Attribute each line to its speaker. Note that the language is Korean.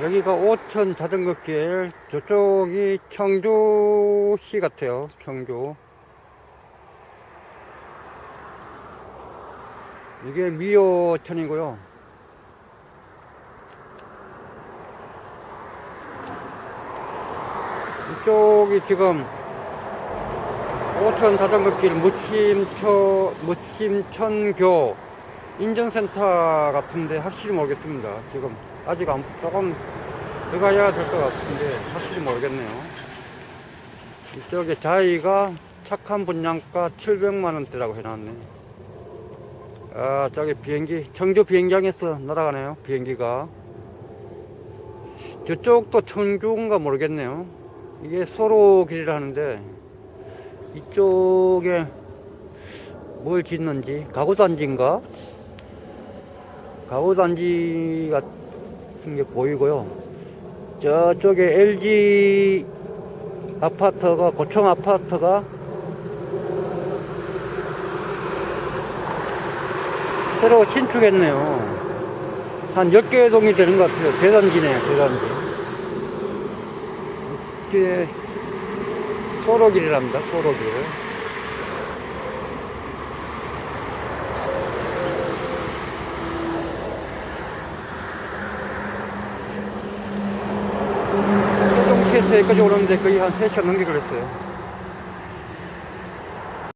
Speaker 1: 여기가 오천 자전거 길, 저쪽이 청주시 같아요. 청주. 이게 미호천이고요. 이쪽이 지금 오천 자전거길 무심초, 무심천교 인증센터 같은데 확실히 모르겠습니다. 지금 아직 안, 조금 들어가야 될 것 같은데 확실히 모르겠네요. 이쪽에 자이가 착한 분양가 700만원대라고 해놨네. 아, 저기 비행기, 청주 비행장에서 날아가네요. 비행기가. 저쪽도 청주인가 모르겠네요. 이게 소로 길이라 하는데, 이쪽에 뭘 짓는지, 가구단지인가? 가구단지 같은 게 보이고요. 저쪽에 LG 아파트가, 고층 아파트가 새로 신축했네요. 한 10개 동이 되는 것 같아요. 대단지네요, 대단지. 이게 소로길이랍니다, 소로길. 소동시에서 여기까지 오는데 거의 한 3시간 넘게 걸렸어요.